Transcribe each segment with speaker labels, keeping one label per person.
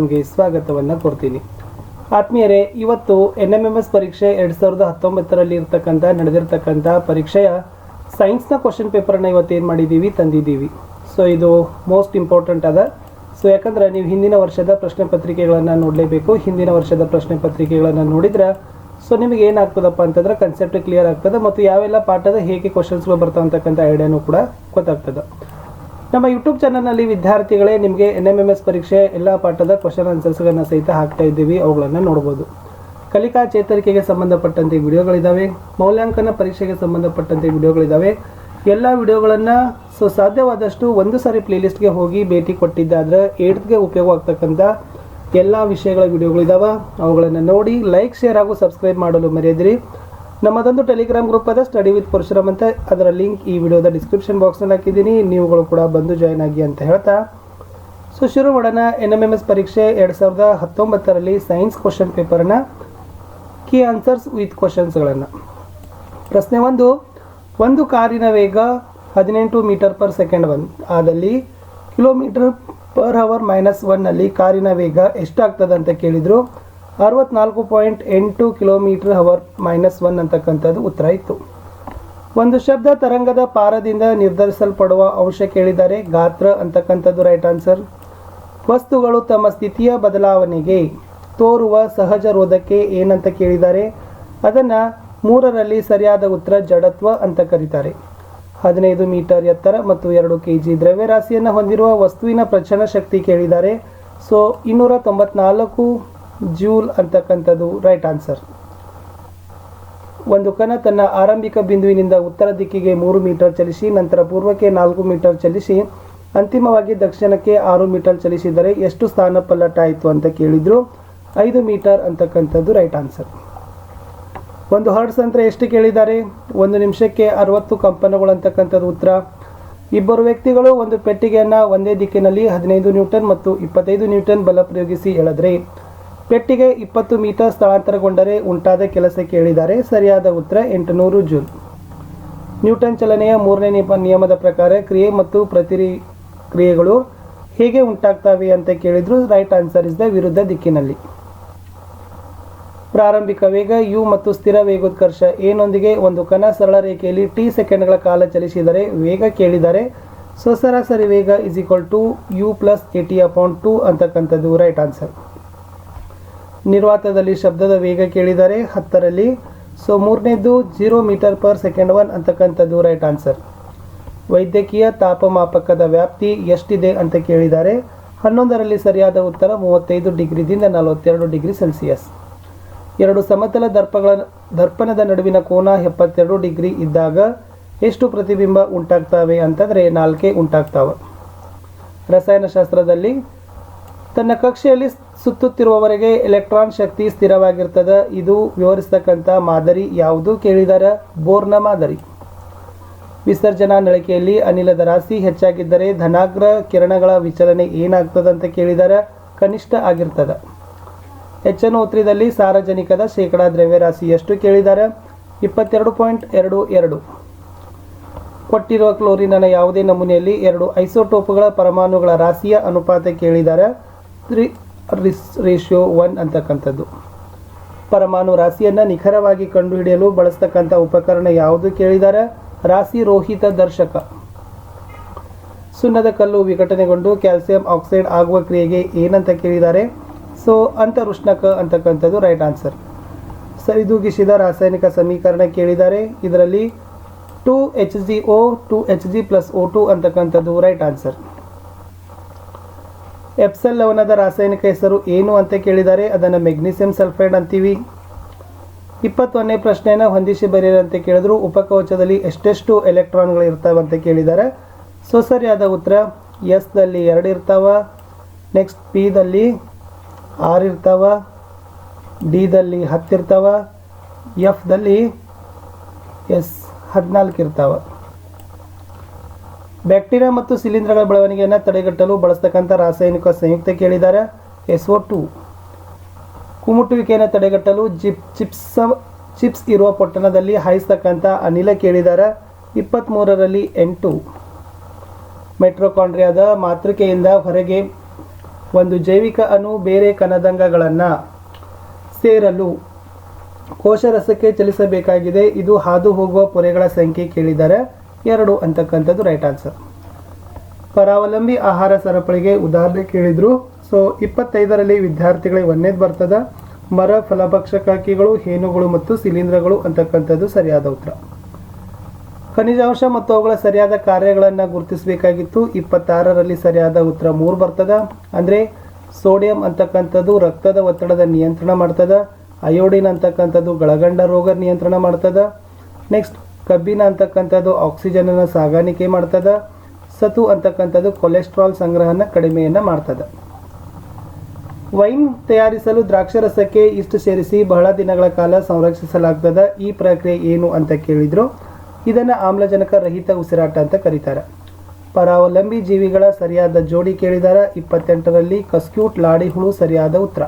Speaker 1: ನಿಮಗೆ ಸ್ವಾಗತವನ್ನು ಕೊಡ್ತೀನಿ. ಆತ್ಮೀಯರೇ, ಇವತ್ತು ಎನ್ ಎಂ ಎಂ ಎಸ್ ಪರೀಕ್ಷೆ ಎರಡು ಸಾವಿರದ ಹತ್ತೊಂಬತ್ತರಲ್ಲಿ ಇರ್ತಕ್ಕಂಥ, ನಡೆದಿರ್ತಕ್ಕಂಥ ಪರೀಕ್ಷೆಯ ಸೈನ್ಸ್ನ ಕ್ವಶನ್ ಪೇಪರನ್ನು ಇವತ್ತು ಏನು ಮಾಡಿದ್ದೀವಿ ತಂದಿದ್ದೀವಿ. ಸೊ ಇದು ಮೋಸ್ಟ್ ಇಂಪಾರ್ಟೆಂಟ್ ಅದ. ಸೊ ಯಾಕಂದ್ರೆ ನೀವು ಹಿಂದಿನ ವರ್ಷದ ಪ್ರಶ್ನೆ ಪತ್ರಿಕೆಗಳನ್ನು ನೋಡಲೇಬೇಕು. ಹಿಂದಿನ ವರ್ಷದ ಪ್ರಶ್ನೆ ಪತ್ರಿಕೆಗಳನ್ನು ನೋಡಿದ್ರೆ ಸೊ ನಿಮಗೆ ಏನಾಗ್ತದಪ್ಪ ಅಂತಂದ್ರೆ ಕನ್ಸೆಪ್ಟ್ ಕ್ಲಿಯರ್ ಆಗ್ತದೆ ಮತ್ತು ಯಾವೆಲ್ಲ ಪಾಠದ ಹೇಗೆ ಕ್ವಶನ್ಸ್ಗಳು ಬರ್ತಾವ ಅಂತಕ್ಕಂಥ ಐಡಿಯಾನು ಕೂಡ ಗೊತ್ತಾಗ್ತದೆ. ನಮ್ಮ ಯೂಟ್ಯೂಬ್ ಚಾನಲ್ನಲ್ಲಿ ವಿದ್ಯಾರ್ಥಿಗಳೇ ನಿಮಗೆ ಎನ್ ಎಂ ಎಂ ಎಸ್ ಪರೀಕ್ಷೆ, ಎಲ್ಲ ಪಾಠದ ಕ್ವಶನ್ ಆನ್ಸರ್ಸ್ಗಳನ್ನು ಸಹಿತ ಹಾಕ್ತಾ ಇದ್ದೀವಿ. ಅವುಗಳನ್ನು ನೋಡ್ಬೋದು. ಕಲಿಕಾ ಚೇತರಿಕೆಗೆ ಸಂಬಂಧಪಟ್ಟಂತೆ ವಿಡಿಯೋಗಳಿದ್ದಾವೆ ಮೌಲ್ಯಾಂಕನ ಪರೀಕ್ಷೆಗೆ ಸಂಬಂಧಪಟ್ಟಂತೆ ವಿಡಿಯೋಗಳಿದ್ದಾವೆ ಎಲ್ಲ ವಿಡಿಯೋಗಳನ್ನು ಸೊ ಸಾಧ್ಯವಾದಷ್ಟು ಒಂದು ಸಾರಿ ಪ್ಲೇಲಿಸ್ಟ್ಗೆ ಹೋಗಿ ಭೇಟಿ ಕೊಟ್ಟಿದ್ದಾದ್ರೆ ಏಟ್ತ್ಗೆ ಉಪಯೋಗ ಆಗ್ತಕ್ಕಂಥ ಎಲ್ಲ ವಿಷಯಗಳ ವಿಡಿಯೋಗಳಿದ್ದಾವೆ ಅವುಗಳನ್ನು ನೋಡಿ ಲೈಕ್ ಶೇರ್ ಹಾಗೂ ಸಬ್ಸ್ಕ್ರೈಬ್ ಮಾಡಲು ಮರೆಯದಿರಿ. ನಮ್ಮದೊಂದು ಟೆಲಿಗ್ರಾಮ್ ಗ್ರೂಪ್ ಅದ ಸ್ಟಡಿ ವಿತ್ ಪರಶುರಾಮ್ ಅಂತ. ಅದರ ಲಿಂಕ್ ಈ ವಿಡಿಯೋದ ಡಿಸ್ಕ್ರಿಪ್ಷನ್ ಬಾಕ್ಸ್ನಲ್ಲಿ ಹಾಕಿದ್ದೀನಿ. ನೀವುಗಳು ಕೂಡ ಬಂದು ಜಾಯ್ನ್ ಆಗಿ ಅಂತ ಹೇಳ್ತಾ. ಸೊ ಶುರು ಮಾಡೋಣ. ಎನ್ ಎಂ ಎಂ ಎಸ್ ಪರೀಕ್ಷೆ ಎರಡು ಸಾವಿರದ ಹತ್ತೊಂಬತ್ತರಲ್ಲಿ ಸೈನ್ಸ್ ಕ್ವಶನ್ ಪೇಪರನ್ನು ಕೀ ಆನ್ಸರ್ಸ್ ವಿತ್ ಕ್ವಶನ್ಸ್ಗಳನ್ನು ಪ್ರಶ್ನೆ ಒಂದು ಒಂದು ಕಾರಿನ ವೇಗ ಹದಿನೆಂಟು ಮೀಟರ್ ಪರ್ ಸೆಕೆಂಡ್ ಒನ್ ಆದಲ್ಲಿ ಕಿಲೋಮೀಟರ್ ಪರ್ ಅವರ್ ಮೈನಸ್ ಒನ್ನಲ್ಲಿ ಕಾರಿನ ವೇಗ ಎಷ್ಟಾಗ್ತದೆ ಅಂತ ಕೇಳಿದರು. ಅರವತ್ನಾಲ್ಕು ಪಾಯಿಂಟ್ ಎಂಟು ಕಿಲೋಮೀಟರ್ ಹವರ್ ಮೈನಸ್ ಒನ್ ಅಂತಕ್ಕಂಥದ್ದು ಉತ್ತರ ಇತ್ತು. ಒಂದು ಶಬ್ದ ತರಂಗದ ಪಾರದಿಂದ ನಿರ್ಧರಿಸಲ್ಪಡುವ ಅಂಶ ಕೇಳಿದ್ದಾರೆ ಗಾತ್ರ ಅಂತಕ್ಕಂಥದ್ದು ರೈಟ್ ಆನ್ಸರ್ ವಸ್ತುಗಳು ತಮ್ಮ ಸ್ಥಿತಿಯ ಬದಲಾವಣೆಗೆ ತೋರುವ ಸಹಜ ರೋಧಕ್ಕೆ ಏನಂತ ಕೇಳಿದ್ದಾರೆ ಅದನ್ನು ಮೂರರಲ್ಲಿ ಸರಿಯಾದ ಉತ್ತರ ಜಡತ್ವ ಅಂತ ಕರೀತಾರೆ. ಹದಿನೈದು ಮೀಟರ್ ಎತ್ತರ ಮತ್ತು ಎರಡು ಕೆ ಜಿ ದ್ರವ್ಯರಾಶಿಯನ್ನು ಹೊಂದಿರುವ ವಸ್ತುವಿನ ಪ್ರಚನ ಶಕ್ತಿ ಕೇಳಿದ್ದಾರೆ ಸೊ ಇನ್ನೂರ ತೊಂಬತ್ನಾಲ್ಕು ಜೂಲ್ ಅಂತಕ್ಕಂಥದ್ದು ರೈಟ್ ಆನ್ಸರ್ ಒಂದು ಕಣ ತನ್ನ ಆರಂಭಿಕ ಬಿಂದುವಿನಿಂದ ಉತ್ತರ ದಿಕ್ಕಿಗೆ ಮೂರು ಮೀಟರ್ ಚಲಿಸಿ, ನಂತರ ಪೂರ್ವಕ್ಕೆ ನಾಲ್ಕು ಮೀಟರ್ ಚಲಿಸಿ, ಅಂತಿಮವಾಗಿ ದಕ್ಷಿಣಕ್ಕೆ ಆರು ಮೀಟರ್ ಚಲಿಸಿದರೆ ಎಷ್ಟು ಸ್ಥಾನ ಪಲ್ಲಟಾಯಿತು ಅಂತ ಕೇಳಿದ್ರು. ಐದು ಮೀಟರ್ ಅಂತಕ್ಕಂಥದ್ದು ರೈಟ್ ಆನ್ಸರ್ ಒಂದು ಹರ್ಡ್ಸ್ ಅಂತ ಎಷ್ಟು ಕೇಳಿದ್ದಾರೆ? ಒಂದು ನಿಮಿಷಕ್ಕೆ ಅರವತ್ತು ಕಂಪನಗಳು ಅಂತಕ್ಕಂಥದ್ದು ಉತ್ತರ. ಇಬ್ಬರು ವ್ಯಕ್ತಿಗಳು ಒಂದು ಪೆಟ್ಟಿಗೆಯನ್ನು ಒಂದೇ ದಿಕ್ಕಿನಲ್ಲಿ ಹದಿನೈದು ನ್ಯೂಟನ್ ಮತ್ತು ಇಪ್ಪತ್ತೈದು ನ್ಯೂಟನ್ ಬಲ ಪ್ರಯೋಗಿಸಿ ಎಳೆದ್ರೆ ಪೆಟ್ಟಿಗೆ ಇಪ್ಪತ್ತು ಮೀಟರ್ ಸ್ಥಳಾಂತರಗೊಂಡರೆ ಉಂಟಾದ ಕೆಲಸ ಕೇಳಿದ್ದಾರೆ ಸರಿಯಾದ ಉತ್ತರ, ಎಂಟುನೂರು ಜೂಲ್. ನ್ಯೂಟನ್ ಚಲನೆಯ ಮೂರನೇ ನಿಯಮ ನಿಯಮದ ಪ್ರಕಾರ ಕ್ರಿಯೆ ಮತ್ತು ಪ್ರತಿಕ್ರಿಯೆಗಳು ಹೇಗೆ ಉಂಟಾಗ್ತವೆ ಅಂತ ಕೇಳಿದ್ರು. ರೈಟ್ ಆನ್ಸರ್ ಇಸ್ ದ ವಿರುದ್ಧ ದಿಕ್ಕಿನಲ್ಲಿ. ಪ್ರಾರಂಭಿಕ ವೇಗ, ಯು ಮತ್ತು ಸ್ಥಿರ ವೇಗೋತ್ಕರ್ಷ. ಏನೊಂದಿಗೆ ಒಂದು ಕಣ ಸರಳ ರೇಖೆಯಲ್ಲಿ ಟಿ ಸೆಕೆಂಡ್ಗಳ ಕಾಲ ಚಲಿಸಿದರೆ ವೇಗ ಕೇಳಿದರೆ ಸೊ ಸರಾಸರಿ ವೇಗ is equal to u plus a t two ಅಂತಕ್ಕಂಥದ್ದು. Right answer. ನಿರ್ವಾತದಲ್ಲಿ ಶಬ್ದದ ವೇಗ ಕೇಳಿದರೆ ಹತ್ತರಲ್ಲಿ. ಸೊ ಮೂರನೇದು zero metre per second one ಅಂತಕ್ಕಂಥದ್ದು ರೈಟ್ ಆನ್ಸರ್ ವೈದ್ಯಕೀಯ ತಾಪಮಾಪಕದ ವ್ಯಾಪ್ತಿ ಎಷ್ಟಿದೆ ಅಂತ ಕೇಳಿದ್ದಾರೆ ಹನ್ನೊಂದರಲ್ಲಿ ಸರಿಯಾದ ಉತ್ತರ ಮೂವತ್ತೈದು ಡಿಗ್ರಿದಿಂದ ನಲವತ್ತೆರಡು ಡಿಗ್ರಿ ಸೆಲ್ಸಿಯಸ್ ಎರಡು ಸಮತಲ ದರ್ಪಗಳ ದರ್ಪಣದ ನಡುವಿನ ಕೋನ ಎಪ್ಪತ್ತೆರಡು ಡಿಗ್ರಿ ಇದ್ದಾಗ ಎಷ್ಟು ಪ್ರತಿಬಿಂಬ ಉಂಟಾಗ್ತವೆ ಅಂತಂದರೆ ನಾಲ್ಕೇ ಉಂಟಾಗ್ತಾವೆ. ರಸಾಯನಶಾಸ್ತ್ರದಲ್ಲಿ ತನ್ನ ಕಕ್ಷೆಯಲ್ಲಿ ಸುತ್ತುತ್ತಿರುವವರೆಗೆ ಎಲೆಕ್ಟ್ರಾನ್ ಶಕ್ತಿ ಸ್ಥಿರವಾಗಿರ್ತದೆ. ಇದು ವಿವರಿಸತಕ್ಕಂಥ ಮಾದರಿ ಯಾವುದು ಕೇಳಿದರೆ? ಬೋರ್ನ ಮಾದರಿ. ವಿಸರ್ಜನಾ ನಳಿಕೆಯಲ್ಲಿ ಅನಿಲದ ರಾಶಿ ಹೆಚ್ಚಾಗಿದ್ದರೆ ಧನಾಗ್ರ ಕಿರಣಗಳ ವಿಚಲನೆ ಏನಾಗ್ತದೆ ಅಂತ ಕೇಳಿದರೆ? ಕನಿಷ್ಠ ಆಗಿರ್ತದೆ. ಹೆಚ್ಚನ್ನು ಉತ್ತರದಲ್ಲಿ ಸಾರ್ವಜನಿಕದ ಶೇಕಡಾ ದ್ರವ್ಯರಾಶಿ ಎಷ್ಟು ಕೇಳಿದಾರ? ಇಪ್ಪತ್ತೆರಡು ಪಾಯಿಂಟ್ ಎರಡು ಎರಡು. ಕೊಟ್ಟಿರುವ ಕ್ಲೋರಿನ್ನ ಯಾವುದೇ ನಮೂನೆಯಲ್ಲಿ ಎರಡು ಐಸೋಟೋಪ್ಗಳ ಪರಮಾಣುಗಳ ರಾಶಿಯ ಅನುಪಾತ ಕೇಳಿದ್ದಾರೆ ತ್ರಿ ರಿಸ್ ರೇಷಿಯೋ ಒನ್ ಅಂತಕ್ಕಂಥದ್ದು. ಪರಮಾಣು ರಾಶಿಯನ್ನು ನಿಖರವಾಗಿ ಕಂಡುಹಿಡಿಯಲು ಬಳಸ್ತಕ್ಕಂಥ ಉಪಕರಣ ಯಾವುದು ಕೇಳಿದ್ದಾರೆ ರಾಶಿ ರೋಹಿತ ದರ್ಶಕ. ಸುಣ್ಣದ ಕಲ್ಲು ವಿಘಟನೆಗೊಂಡು ಕ್ಯಾಲ್ಸಿಯಂ ಆಕ್ಸೈಡ್ ಆಗುವ ಕ್ರಿಯೆಗೆ ಏನಂತ ಕೇಳಿದ್ದಾರೆ ಸೊ, ಅಂತರುಷ್ಣಕ ಅಂತಕ್ಕಂಥದ್ದು ರೈಟ್ ಆನ್ಸರ್ ಸರಿದೂಗಿಸಿದ ರಾಸಾಯನಿಕ ಸಮೀಕರಣ ಕೇಳಿದ್ದಾರೆ ಇದರಲ್ಲಿ two H G O two H G plus O two ಅಂತಕ್ಕಂಥದ್ದು ರೈಟ್ ಆನ್ಸರ್ ಎಪ್ಸಲ್ ಲವಣದ ರಾಸಾಯನಿಕ ಹೆಸರು ಏನು ಅಂತ ಕೇಳಿದ್ದಾರೆ ಅದನ್ನು ಮೆಗ್ನೀಸಿಯಂ ಸಲ್ಫೈಡ್ ಅಂತೀವಿ. ಇಪ್ಪತ್ತೊಂದನೇ ಪ್ರಶ್ನೆಯನ್ನು ಹೊಂದಿಸಿ ಅಂತ ಕೇಳಿದ್ರು. ಉಪಕವಚದಲ್ಲಿ ಎಷ್ಟೆಷ್ಟು ಎಲೆಕ್ಟ್ರಾನ್ಗಳು ಇರ್ತಾವೆ ಅಂತ ಕೇಳಿದ್ದಾರೆ. ಸೊ, ಸರಿಯಾದ ಉತ್ತರ ಎಸ್ದಲ್ಲಿ ಎರಡು ಇರ್ತಾವ, ನೆಕ್ಸ್ಟ್ ಪಿದಲ್ಲಿ ಆರು ಇರ್ತಾವ ಡಿದಲ್ಲಿ ಹತ್ತು ಇರ್ತಾವ ಎಫ್ದಲ್ಲಿ ಎಸ್ ಹದಿನಾಲ್ಕು ಇರ್ತಾವ. ಬ್ಯಾಕ್ಟೀರಿಯಾ ಮತ್ತು ಶಿಲೀಂಧ್ರಗಳ ಬೆಳವಣಿಗೆಯನ್ನು ತಡೆಗಟ್ಟಲು ಬಳಸ್ತಕ್ಕಂಥ ರಾಸಾಯನಿಕ ಸಂಯುಕ್ತ ಕೇಳಿದ್ದಾರೆ ಎಸ್ ಒ ಟು. ಕುಮುಟುವಿಕೆಯನ್ನು ತಡೆಗಟ್ಟಲು ಜಿಪ್, ಚಿಪ್ಸ್ ಚಿಪ್ಸ್ ಇರುವ ಪೊಟ್ಟಣದಲ್ಲಿ ಹಾಯಿಸ್ತಕ್ಕಂಥ ಅನಿಲ ಕೇಳಿದ್ದಾರೆ ಇಪ್ಪತ್ತ್ಮೂರರಲ್ಲಿ ಎಂಟು. ಮೆಟ್ರೋಕಾಂಡ್ರಿಯಾದ ಮಾತೃಕೆಯಿಂದ ಹೊರಗೆ ಒಂದು ಜೈವಿಕ ಅಣು ಬೇರೆ ಕನದಂಗಗಳನ್ನು ಸೇರಲು ಕೋಶರಸಕ್ಕೆ ಚಲಿಸಬೇಕಾಗಿದೆ. ಇದು ಹಾದು ಹೋಗುವ ಪೊರೆಗಳ ಸಂಖ್ಯೆ ಕೇಳಿದ್ದಾರೆ ಎರಡು ಅಂತಕ್ಕಂಥದ್ದು ರೈಟ್ ಆನ್ಸರ್ ಪರಾವಲಂಬಿ ಆಹಾರ ಸರಪಳಿಗೆ ಉದಾಹರಣೆ ಕೇಳಿದ್ರು. ಸೊ ಇಪ್ಪತ್ತೈದರಲ್ಲಿ ವಿದ್ಯಾರ್ಥಿಗಳಿಗೆ ಒಂದೇದು ಬರ್ತದ. ಮರ ಫಲಭಕ್ಷಕಾಕಿಗಳು, ಹೇನುಗಳು ಮತ್ತು ಶಿಲೀಂಧ್ರಗಳು ಅಂತಕ್ಕಂಥದ್ದು ಸರಿಯಾದ ಉತ್ತರ. ಖನಿಜಾಂಶ ಮತ್ತು ಅವುಗಳ ಸರಿಯಾದ ಕಾರ್ಯಗಳನ್ನು ಗುರುತಿಸಬೇಕಾಗಿತ್ತು. ಇಪ್ಪತ್ತಾರರಲ್ಲಿ ಸರಿಯಾದ ಉತ್ತರ ಮೂರು ಬರ್ತದ. ಅಂದರೆ, ಸೋಡಿಯಂ ಅಂತಕ್ಕಂಥದ್ದು ರಕ್ತದ ಒತ್ತಡದ ನಿಯಂತ್ರಣ ಮಾಡ್ತದ. ಅಯೋಡಿನ್ ಅಂತಕ್ಕಂಥದ್ದು ಗಳಗಂಡ ರೋಗ ನಿಯಂತ್ರಣ ಮಾಡ್ತದ. ನೆಕ್ಸ್ಟ್ ಕಬ್ಬಿನ ಅಂತಕ್ಕಂಥದ್ದು ಆಕ್ಸಿಜನನ್ನು ಸಾಗಾಣಿಕೆ ಮಾಡ್ತದ, ಸತು ಅಂತಕ್ಕಂಥದ್ದು ಕೊಲೆಸ್ಟ್ರಾಲ್ ಸಂಗ್ರಹನ ಕಡಿಮೆಯನ್ನು ಮಾಡ್ತದೆ. ವೈನ್ ತಯಾರಿಸಲು ದ್ರಾಕ್ಷರಸಕ್ಕೆ ಇಷ್ಟು ಸೇರಿಸಿ ಬಹಳ ದಿನಗಳ ಕಾಲ ಸಂರಕ್ಷಿಸಲಾಗ್ತದ. ಈ ಪ್ರಕ್ರಿಯೆ ಏನು ಅಂತ ಕೇಳಿದ್ರು. ಇದನ್ನು ಆಮ್ಲಜನಕ ರಹಿತ ಉಸಿರಾಟ ಅಂತ ಕರೀತಾರೆ. ಪರಾವಲಂಬಿ ಜೀವಿಗಳ ಸರಿಯಾದ ಜೋಡಿ ಕೇಳಿದಾರ. ಇಪ್ಪತ್ತೆಂಟರಲ್ಲಿ ಕಸ್ಕ್ಯೂಟ್ ಲಾಡಿ ಹುಳು ಸರಿಯಾದ ಉತ್ತರ.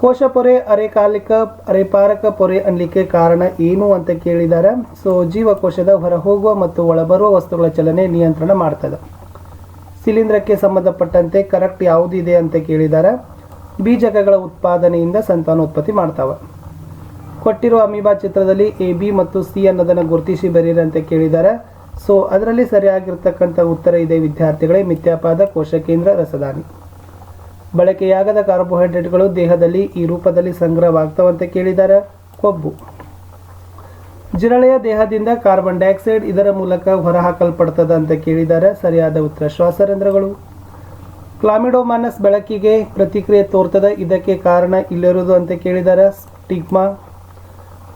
Speaker 1: ಕೋಶ ಪೊರೆ ಅರೆಕಾಲಿಕ ಅರೆಪಾರಕ ಪೊರೆ ಅನ್ಲಿಕ್ಕೆ ಕಾರಣ ಏನು ಅಂತ ಕೇಳಿದ್ದಾರೆ ಸೊ ಜೀವಕೋಶದ ಹೊರಹೋಗುವ ಮತ್ತು ಒಳಬರುವ ವಸ್ತುಗಳ ಚಲನೆ ನಿಯಂತ್ರಣ ಮಾಡ್ತದೆ. ಶಿಲೀಂಧ್ರಕ್ಕೆ ಸಂಬಂಧಪಟ್ಟಂತೆ ಕರೆಕ್ಟ್ ಯಾವುದಿದೆ ಅಂತ ಕೇಳಿದ್ದಾರೆ ಬೀಜಕಗಳ ಉತ್ಪಾದನೆಯಿಂದ ಸಂತಾನೋತ್ಪತ್ತಿ ಮಾಡ್ತಾವೆ. ಕೊಟ್ಟಿರುವ ಅಮೀಬಾ ಚಿತ್ರದಲ್ಲಿ ಎ, ಬಿ ಮತ್ತು ಸಿ ಅನ್ನೋದನ್ನು ಗುರುತಿಸಿ ಬರೀರಿ ಅಂತ ಕೇಳಿದ್ದಾರೆ ಸೊ ಅದರಲ್ಲಿ ಸರಿಯಾಗಿರ್ತಕ್ಕಂಥ ಉತ್ತರ ಇದೆ ವಿದ್ಯಾರ್ಥಿಗಳೇ. ಮಿಥ್ಯಾಪಾದ ಕೋಶಕೇಂದ್ರ ರಸದಾನಿ ಬಳಕೆಯಾಗದ ಕಾರ್ಬೋಹೈಡ್ರೇಟ್ಗಳು ದೇಹದಲ್ಲಿ ಈ ರೂಪದಲ್ಲಿ ಸಂಗ್ರಹವಾಗ್ತವಂತ ಕೇಳಿದ್ದಾರೆ ಕೊಬ್ಬು. ಜಿರಳೆಯ ದೇಹದಿಂದ ಕಾರ್ಬನ್ ಡೈಆಕ್ಸೈಡ್ ಇದರ ಮೂಲಕ ಹೊರಹಾಕಲ್ಪಡ್ತದೆ ಅಂತ ಕೇಳಿದ್ದಾರೆ ಸರಿಯಾದ ಉತ್ತರ ಶ್ವಾಸರಂಧ್ರಗಳು. ಕ್ಲಾಮಿಡೋಮಾನಸ್ ಬೆಳಕಿಗೆ ಪ್ರತಿಕ್ರಿಯೆ ತೋರ್ತದೆ ಇದಕ್ಕೆ ಕಾರಣ ಇಲ್ಲಿರುವುದು ಅಂತ ಕೇಳಿದ್ದಾರೆ ಸ್ಟಿಗ್ಮಾ.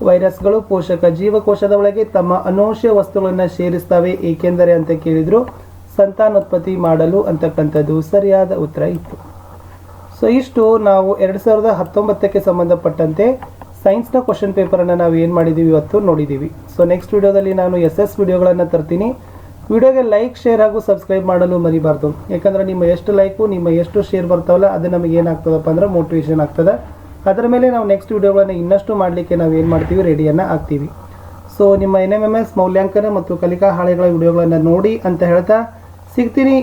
Speaker 1: ವೈರಸ್ಗಳು ಪೋಷಕ ಜೀವಕೋಶದ ಒಳಗೆ ತಮ್ಮ ಅನೋಶ್ಯ ವಸ್ತುಗಳನ್ನು ಸೇರಿಸ್ತವೆ, ಏಕೆಂದರೆ ಅಂತ ಕೇಳಿದ್ರು ಸಂತಾನೋತ್ಪತ್ತಿ ಮಾಡಲು ಅಂತಕ್ಕಂಥದ್ದು ಸರಿಯಾದ ಉತ್ತರ ಇತ್ತು. ಸೊ ಇಷ್ಟು ನಾವು ಎರಡು ಸಾವಿರದ ಹತ್ತೊಂಬತ್ತಕ್ಕೆ ಸಂಬಂಧಪಟ್ಟಂತೆ ಸೈನ್ಸ್ನ ಕ್ವಶನ್ ಪೇಪರನ್ನು ನಾವು ಏನು ಮಾಡಿದ್ದೀವಿ ಇವತ್ತು ನೋಡಿದ್ದೀವಿ ಸೊ ನೆಕ್ಸ್ಟ್ ವಿಡಿಯೋದಲ್ಲಿ ನಾನು ಎಸ್ ಎಸ್ ವಿಡಿಯೋಗಳನ್ನು ತರ್ತೀನಿ. ವಿಡಿಯೋಗೆ ಲೈಕ್ ಶೇರ್ ಹಾಗೂ ಸಬ್ಸ್ಕ್ರೈಬ್ ಮಾಡಲು ಮರಿಬಾರ್ದು. ಯಾಕಂದರೆ ನಿಮ್ಮ ಎಷ್ಟು ಲೈಕು ನಿಮ್ಮ ಎಷ್ಟು ಶೇರ್ ಬರ್ತಾವಲ್ಲ, ಅದು ನಮಗೆ ಏನಾಗ್ತದಪ್ಪ ಅಂದ್ರೆ ಮೋಟಿವೇಶನ್ ಆಗ್ತದೆ. ಅದರ ಮೇಲೆ ನಾವು ನೆಕ್ಸ್ಟ್ ವಿಡಿಯೋಗಳನ್ನು ಇನ್ನಷ್ಟು ಮಾಡಲಿಕ್ಕೆ ನಾವು ಏನು ಮಾಡ್ತೀವಿ ರೆಡಿಯನ್ನು ಆಗ್ತೀವಿ. ಸೊ ನಿಮ್ಮ ಎನ್ ಎಂ ಎಂ ಎಸ್ ಮೌಲ್ಯಾಂಕನ ಮತ್ತು ಕಲಿಕಾ ಹಾಳೆಗಳ ವಿಡಿಯೋಗಳನ್ನು ನೋಡಿ ಅಂತ ಹೇಳ್ತಾ ಸಿಗ್ತೀನಿ.